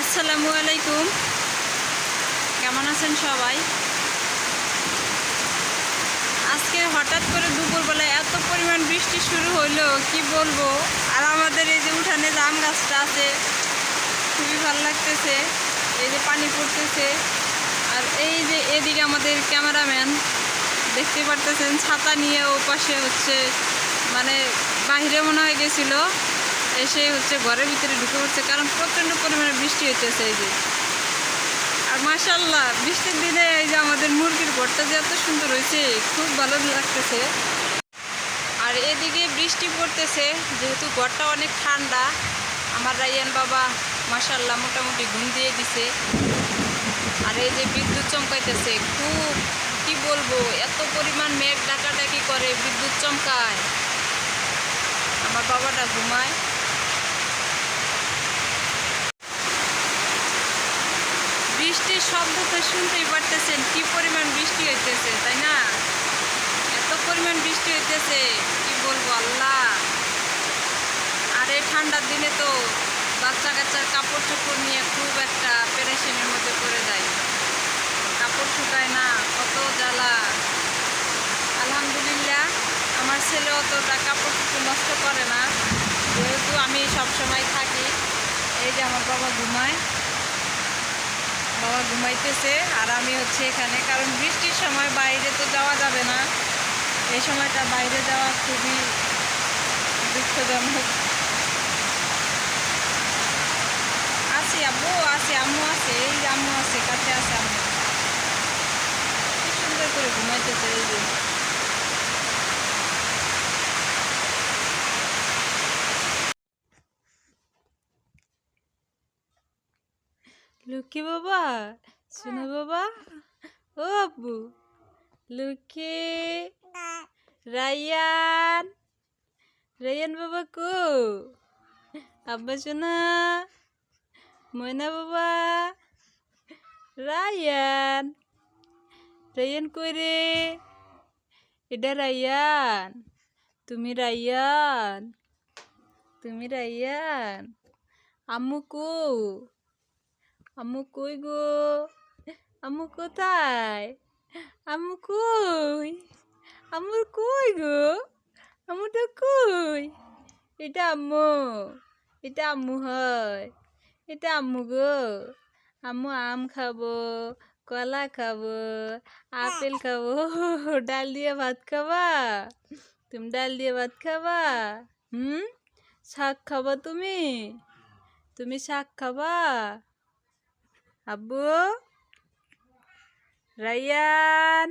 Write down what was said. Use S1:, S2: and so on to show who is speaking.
S1: আসসালামু আলাইকুম। কেমন আছেন সবাই? আজকে হঠাৎ করে দুপুরবেলায় এত পরিমাণ বৃষ্টি শুরু হইল, কি বলব? আর আমাদের এই যে উঠানে জাম গাছটা আছে, খুবই ভালো লাগতেছে। এই যে পানি পড়তেছে। আর এই যে এদিকে আমাদের ক্যামেরাম্যান, দেখতে পারতেছেন, ছাতা নিয়ে ও পাশে হচ্ছে মানে বাহিরে মনে হয়ে গেছিল। এসে হচ্ছে ঘরের ভিতরে ঢুকে পড়ছে, কারণ প্রচণ্ড পরিমাণে বৃষ্টি হইতেছে এই যে। আর মাশাল্লাহ, বৃষ্টির দিনে এই যে আমাদের মুরগির ঘরটা যে এত সুন্দর হয়েছে খুব ভালো লাগতেছে। আর এদিকে বৃষ্টি পড়তেছে, যেহেতু ঘরটা অনেক ঠান্ডা, আমার রাইয়ান বাবা মাশাল্লাহ মোটামুটি ঘুম দিয়ে দিছে। আর এই যে বিদ্যুৎ চমকাইতেছে, খুব কি বলব, এত পরিমাণ মেঘ ডাকাডাকি করে, বিদ্যুৎ চমকায়। আমার বাবাটা ঘুমায়। বৃষ্টির শব্দ তো শুনতেই পারতেছেন কি পরিমাণ বৃষ্টি হইতেছে, তাই না? এত পরিমাণ বৃষ্টি হইতেছে, কি বলব আল্লাহ? আর এই ঠান্ডার দিনে তো বাচ্চা কাচ্চার কাপড় চোপড় নিয়ে খুব একটা পেরেশানির মধ্যে পড়ে যায়। কাপড় শুকায় না, কত জ্বালা। আলহামদুলিল্লাহ, আমার ছেলে অতটা কাপড় চোপড় নষ্ট করে না। যেহেতু আমি সবসময় থাকি, এই যে আমার বাবা ঘুমায় বাবা ঘুমাইতেছে আর আমি হচ্ছে এখানে, কারণ বৃষ্টির সময় বাইরে তো যাওয়া যাবে না। এই সময়টা বাইরে যাওয়া খুবই দুঃখজনক আছি আব্বু আছে আম্মু আছে এই যে আম্মু আছে কাছে আছে আম্মু কি সুন্দর করে ঘুমাইতেছে এই যে লুকি বাবা শোনো বাবা। ও আব্বু লুকি। রায়ান রায়ান বাবা কো? আব্বা শোনা। ময়না বাবা রায়ান। রায়ান কই রে? এটা রায়ান। তুমি রায়ান। তুমি রায়ান। আম্মু কো? আম্মু কই গো আম্মু কোথায় আম্মু কই আম্মুর কই গো আম্মুটা কই এটা আম্মু এটা আম্মু হয় এটা আম্মু গো আম্মু আম খাব কলা খাব আপেল খাব ডাল দিয়ে ভাত খাবা তুমি ডাল দিয়ে ভাত খাবা হুম শাক খাবা তুমি তুমি শাক খাবা আব্বু রায়ান